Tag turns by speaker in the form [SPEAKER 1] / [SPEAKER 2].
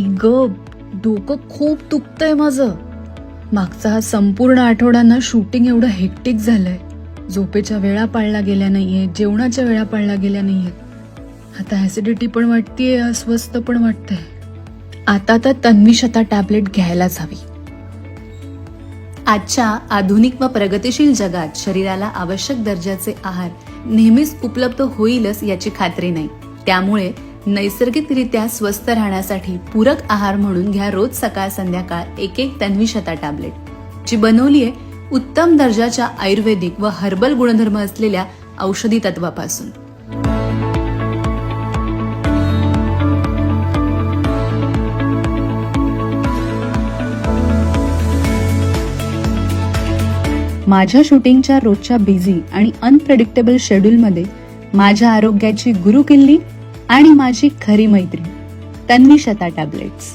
[SPEAKER 1] आई ग डोकं खूप दुखतंय माझं. मागचा हा संपूर्ण आठवडा ना शूटिंग एवढं हेक्टिक झालंय. झोपेच्या वेळा पाळल्या गेल्या नाहीये जेवणाच्या वेळा पाळल्या गेल्या नाहीयेत. आता ऍसिडिटी पण वाटतेय अस्वस्थ पण वाटतंय. आता तर तन्विश आता टॅबलेट घ्यायलाच हवी.
[SPEAKER 2] आजच्या आधुनिक व प्रगतिशील जगात शरीराला आवश्यक दर्जाचे आहार नेहमीच उपलब्ध होईलच याची खात्री नाही. त्यामुळे नैसर्गिकरित्या स्वस्थ राहण्यासाठी पूरक आहार म्हणून घ्या रोज सकाळ संध्याकाळ एक एक तन्विशता टॅबलेट. जी बनवली आहे उत्तम दर्जाच्या आयुर्वेदिक व हर्बल गुणधर्म असलेल्या औषधी तत्वापासून.
[SPEAKER 1] माझ्या शूटिंगच्या रोजच्या बिझी आणि अनप्रेडिक्टेबल शेड्यूलमध्ये माझ्या आरोग्याची गुरुकिल्ली आणि माझी खरी मैत्रीण तन्विशता टॅबलेट्स.